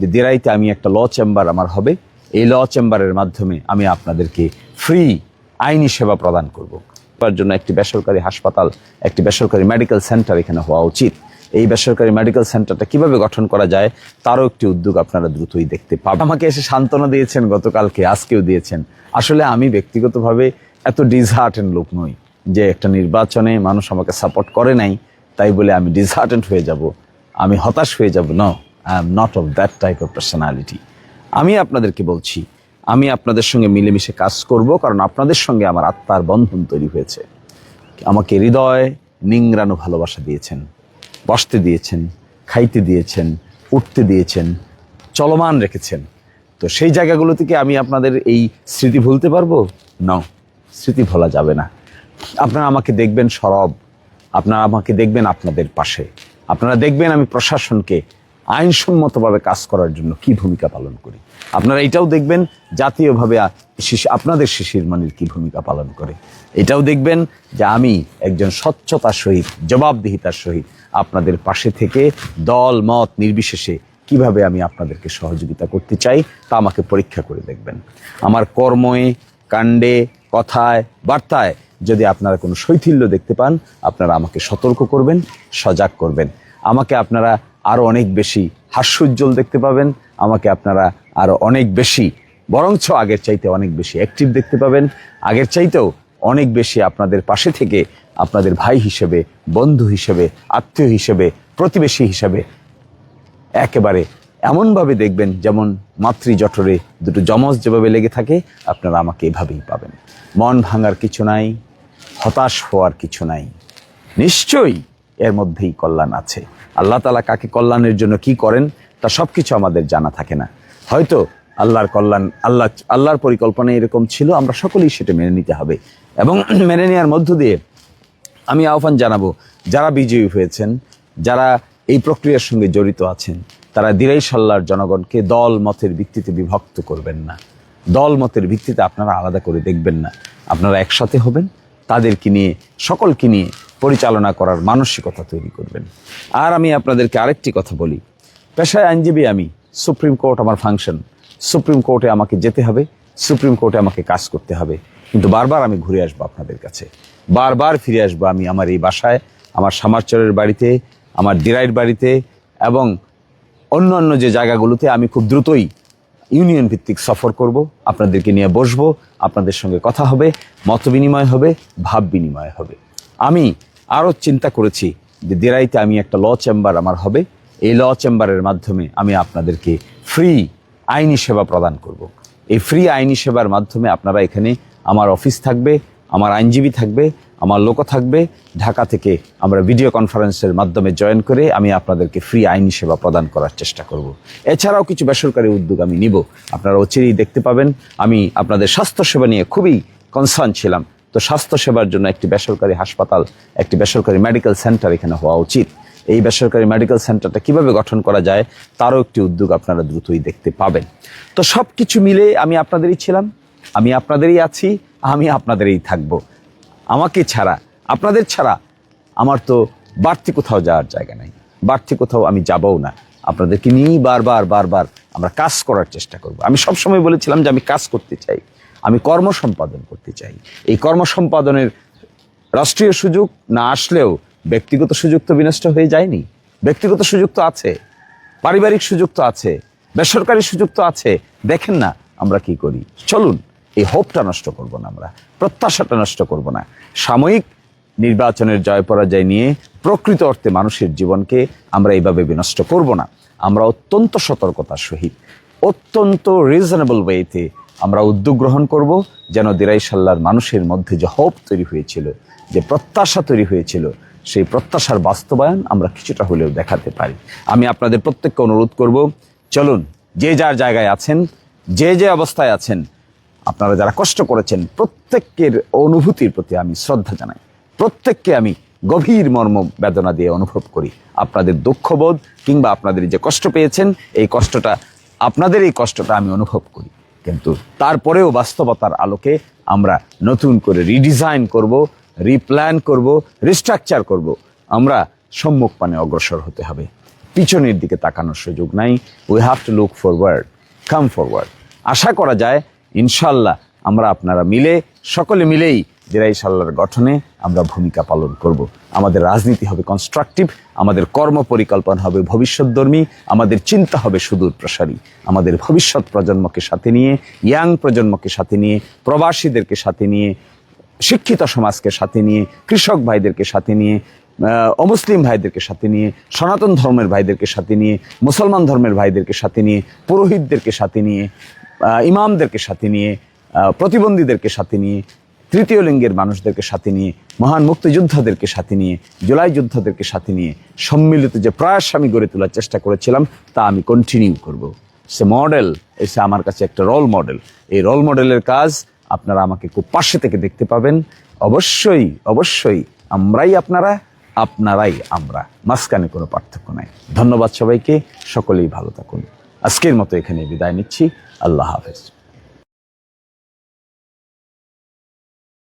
যে দেরাইতে আমি একটা ল চেম্বার আমার হবে, এই ল চেম্বারের মাধ্যমে আমি আপনাদেরকে ফ্রি আইনি সেবা প্রদান করব। তার জন্য একটি বেসরকারি হাসপাতাল, একটি বেসরকারি মেডিকেল সেন্টার এখানে হওয়া উচিত। এই বেসরকারি মেডিকেল সেন্টারটা কীভাবে গঠন করা যায়, তারও একটি উদ্যোগ আপনারা দ্রুতই দেখতে পাবেন। আমাকে এসে সান্ত্বনা দিয়েছেন, গতকালকে আজকেও দিয়েছেন। আসলে আমি ব্যক্তিগতভাবে এত ডিসহার্টেন লোক নই যে একটা নির্বাচনে মানুষ আমাকে সাপোর্ট করে নাই, তাই বলে আমি ডিসহার্টেন্ট হয়ে যাব, আমি হতাশ হয়ে যাব, ন। I am not of that type of personality আমি আপনাদেরকে বলছি, আমি আপনাদের সঙ্গে মিলেমিশে কাজ করব কারণ আপনাদের সঙ্গে আমার আত্মার বন্ধন তৈরি হয়েছে। আমাকে হৃদয় নিংরানো ভালোবাসা দিয়েছেন, বসতে দিয়েছেন, খাইতে দিয়েছেন, উঠতে দিয়েছেন, চলমান রেখেছেন। তো সেই জায়গাগুলো থেকে আমি আপনাদের এই স্মৃতি ভুলতে পারব? ন স্মৃতি ভোলা যাবে না। আপনারা আমাকে দেখবেন সরব, আপনারা আমাকে দেখবেন আপনাদের পাশে। আপনারা দেখবেন আমি প্রশাসনকে আইনসম্মতভাবে কাজ করার জন্য কি ভূমিকা পালন করি? আপনারা এটাও দেখবেন জাতীয়ভাবে শিশু আপনাদের শিশির মানির কি ভূমিকা পালন করে। এটাও দেখবেন যে আমি একজন স্বচ্ছতার সহিত, জবাবদিহিতার সহিত আপনাদের পাশে থেকে দল, মত নির্বিশেষে কীভাবে আমি আপনাদেরকে সহযোগিতা করতে চাই তা আমাকে পরীক্ষা করে দেখবেন। আমার কর্মে কাণ্ডে, কথায়, বার্তায় যদি আপনারা কোনো শৈথিল্য দেখতে পান, আপনারা আমাকে সতর্ক করবেন, সজাগ করবেন। আমাকে আপনারা আরও অনেক বেশি হাস্যোজ্জ্বল দেখতে পাবেন। আমাকে আপনারা আরও অনেক বেশি, বরঞ্চ আগের চাইতে অনেক বেশি অ্যাক্টিভ দেখতে পাবেন। আগের চাইতেও অনেক বেশি আপনাদের পাশে থেকে আপনাদের ভাই হিসেবে, বন্ধু হিসেবে, আত্মীয় হিসেবে, প্রতিবেশী হিসেবে একেবারে এমনভাবে দেখবেন যেমন মাতৃ জঠরে দুটো যমজ যেভাবে লেগে থাকে, আপনারা আমাকে এভাবেই পাবেন। মন ভাঙার কিছু নাই, হতাশ হওয়ার কিছু নাই। নিশ্চয়ই এর মধ্যেই কল্যাণ আছে। আল্লাহ তালা কাকে কল্যাণের জন্য কি করেন, তা সব কিছু আমাদের জানা থাকে না। হয়তো আল্লাহর কল্যাণ, আল্লাহ, আল্লাহর পরিকল্পনা এরকম ছিল, আমরা সকলেই সেটা মেনে নিতে হবে। এবং মেনে নেওয়ার মধ্য দিয়ে আমি আহ্বান জানাব, যারা বিজয়ী হয়েছেন, যারা এই প্রক্রিয়ার সঙ্গে জড়িত আছেন, তারা দিরাই সাল্লার জনগণকে দল মতের ভিত্তিতে বিভক্ত করবেন না। দল মতের ভিত্তিতে আপনারা আলাদা করে দেখবেন না। আপনারা একসাথে হবেন, তাদেরকে নিয়ে, সকলকে নিয়ে পরিচালনা করার মানসিকতা তৈরি করবেন। আর আমি আপনাদেরকে আরেকটি কথা বলি। পেশায় আইনজীবী আমি। সুপ্রিম কোর্ট আমার ফাংশন। সুপ্রিম কোর্টে আমাকে যেতে হবে। সুপ্রিম কোর্টে আমাকে কাজ করতে হবে। কিন্তু বারবার আমি ঘুরে আসব আপনাদের কাছে। বারবার ফিরে আসব আমি আমার এই বাসায়, আমার সামারচরের বাড়িতে, আমার দিরাইয়ের বাড়িতে এবং অন্য অন্য যে জায়গাগুলোতে আমি খুব দ্রুতই ইউনিয়ন ভিত্তিক সফর করব, আপনাদেরকে নিয়ে বসবো, আপনাদের সঙ্গে কথা হবে মত বিনিময় হবে ভাব বিনিময় হবে। আমি আরও চিন্তা করেছি যে দেরাইতে আমি একটা ল চেম্বার আমার হবে। এই ল চেম্বারের মাধ্যমে আমি আপনাদেরকে ফ্রি আইনি সেবা প্রদান করব। এই ফ্রি আইনি সেবার মাধ্যমে আপনারা এখানে আমার অফিস থাকবে, আমার আইনজীবী থাকবে, আমার লোকও থাকবে। ঢাকা থেকে আমরা ভিডিও কনফারেন্সের মাধ্যমে জয়েন করে আমি আপনাদেরকে ফ্রি আইনি সেবা প্রদান করার চেষ্টা করব। এছাড়াও কিছু বেসরকারি উদ্যোগ আমি নিব। আপনারা অচিরেই দেখতে পাবেন। আমি আপনাদের স্বাস্থ্যসেবা নিয়ে খুবই কনসার্ন ছিলাম। তো স্বাস্থ্যসেবার জন্য একটি বেসরকারি হাসপাতাল, একটি বেসরকারি মেডিকেল সেন্টার এখানে হওয়া উচিত। এই বেসরকারি মেডিকেল সেন্টারটা কীভাবে গঠন করা যায়, তারও একটি উদ্যোগ আপনারা দ্রুতই দেখতে পাবেন। তো সব কিছু মিলে আমি আপনাদেরই ছিলাম, আমি আপনাদেরই আছি, আমি আপনাদেরই থাকব। আমাকে ছাড়া, আপনাদের ছাড়া আমার তো বাড়তি কোথাও যাওয়ার জায়গা নেই। বাড়তি কোথাও আমি যাবও না। আপনাদেরকে নিয়েই বারবার বারবার আমরা কাজ করার চেষ্টা করব। আমি সবসময় বলেছিলাম যে আমি কাজ করতে চাই। আমি কর্ম সম্পাদন করতে চাই। এই কর্ম সম্পাদনের রাষ্ট্রীয় সুযোগ না আসলেও ব্যক্তিগত সুযোগ তো বিনষ্ট হয়ে যায়নি। ব্যক্তিগত সুযোগ তো আছে, পারিবারিক সুযোগ তো আছে, বেসরকারি সুযোগ তো আছে। দেখেন না আমরা কি করি। চলুন, এই হোপটা নষ্ট করব না আমরা, প্রত্যাশাটা নষ্ট করব না। সাময়িক নির্বাচনের জয় পরাজয় নিয়ে প্রকৃত অর্থে মানুষের জীবনকে আমরা এইভাবে বিনষ্ট করব না। আমরা অত্যন্ত সতর্কতার সহিত, অত্যন্ত রিজনেবল ওয়েতে আমরা উদ্যোগ গ্রহণ করব যেন দিরাই সাল্লার মানুষের মধ্যে যে হোপ তৈরি হয়েছিল, যে প্রত্যাশা তৈরি হয়েছিল, সেই প্রত্যাশার বাস্তবায়ন আমরা কিছুটা হলেও দেখাতে পারি। আমি আপনাদের প্রত্যেককে অনুরোধ করব, চলুন, যে যার জায়গায় আছেন, যে যে অবস্থায় আছেন, আপনারা যারা কষ্ট করেছেন, প্রত্যেকের অনুভূতির প্রতি আমি শ্রদ্ধা জানাই। প্রত্যেককে আমি গভীর মর্ম বেদনা দিয়ে অনুভব করি। আপনাদের দুঃখবোধ কিংবা আপনাদের যে কষ্ট পেয়েছেন, এই কষ্টটা, আপনাদের এই কষ্টটা আমি অনুভব করি। কিন্তু তারপরেও বাস্তবতার আলোকে আমরা নতুন করে রিডিজাইন করব রিপ্ল্যান করব রিস্ট্রাকচার করব। আমরা সম্মুখ পানে অগ্রসর হতে হবে। পিছনের দিকে তাকানোর সুযোগ নাই। We have to look forward come forward আশা করা যায়, ইনশাল্লাহ আমরা আপনারা মিলে, সকলে মিলেই দিরাই সাল্লার গঠনে আমরা ভূমিকা পালন করব। আমাদের রাজনীতি হবে কনস্ট্রাকটিভ আমাদের কর্ম পরিকল্পনা হবে ভবিষ্যৎধর্মী আমাদের চিন্তা হবে সুদূর প্রসারী আমাদের ভবিষ্যৎ প্রজন্মকে সাথে নিয়ে ইয়াং প্রজন্মকে সাথে নিয়ে প্রবাসীদেরকে সাথে নিয়ে শিক্ষিত সমাজকে সাথে নিয়ে কৃষক ভাইদেরকে সাথে নিয়ে অমুসলিম ভাইদেরকে সাথে নিয়ে সনাতন ধর্মের ভাইদেরকে সাথে নিয়ে মুসলমান ধর্মের ভাইদেরকে সাথে নিয়ে পুরোহিতদেরকে সাথে নিয়ে ইমামদেরকে সাথে নিয়ে প্রতিবন্ধীদেরকে সাথে নিয়ে তৃতীয় লিঙ্গের মানুষদেরকে সাথে নিয়ে, মহান মুক্তিযোদ্ধাদেরকে সাথে নিয়ে, জুলাই যোদ্ধাদেরকে সাথে নিয়ে সম্মিলিত যে প্রয়াস আমি গড়ে তোলার চেষ্টা করেছিলাম, তা আমি কন্টিনিউ করব। সে মডেল এসে আমার কাছে একটা রোল মডেল এই রোল মডেলের কাজ আপনারা আমাকে খুব পাশে থেকে দেখতে পাবেন। অবশ্যই অবশ্যই আমরাই আপনারা, আপনারাই আমরা। মাঝখানে কোনো পার্থক্য নাই। ধন্যবাদ সবাইকে, সকলেই ভালো থাকুন। আজকের মতো এখানে বিদায় নিচ্ছি। আল্লাহ হাফেজ।